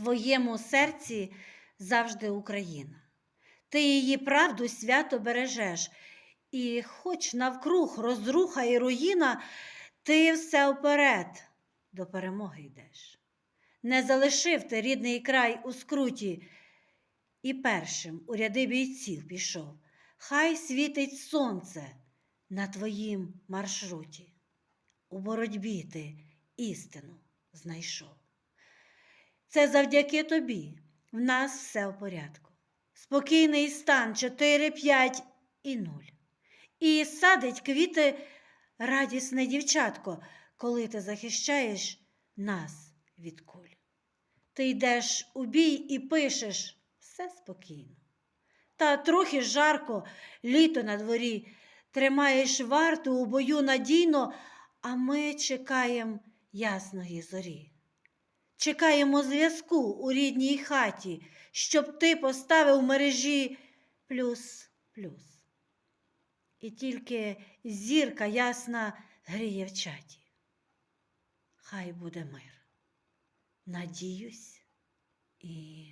твоєму серці завжди Україна. Ти її правду свято бережеш, і хоч навкруг розруха і руїна, ти все вперед до перемоги йдеш. Не залишив ти рідний край у скруті, і першим у ряди бійців пішов. Хай світить сонце на твоїм маршруті. У боротьбі ти істину знайшов. Це завдяки тобі в нас все в порядку. Спокійний стан 4, 5 і 0. І садить квіти радісне дівчатко, коли ти захищаєш нас від куль. Ти йдеш у бій і пишеш все спокійно. Та трохи жарко, літо на дворі, тримаєш варту у бою надійно, а ми чекаємо ясної зорі. Чекаємо зв'язку у рідній хаті, щоб ти поставив мережі плюс-плюс. І тільки зірка ясна гріє в чаті. Хай буде мир. Надіюсь і.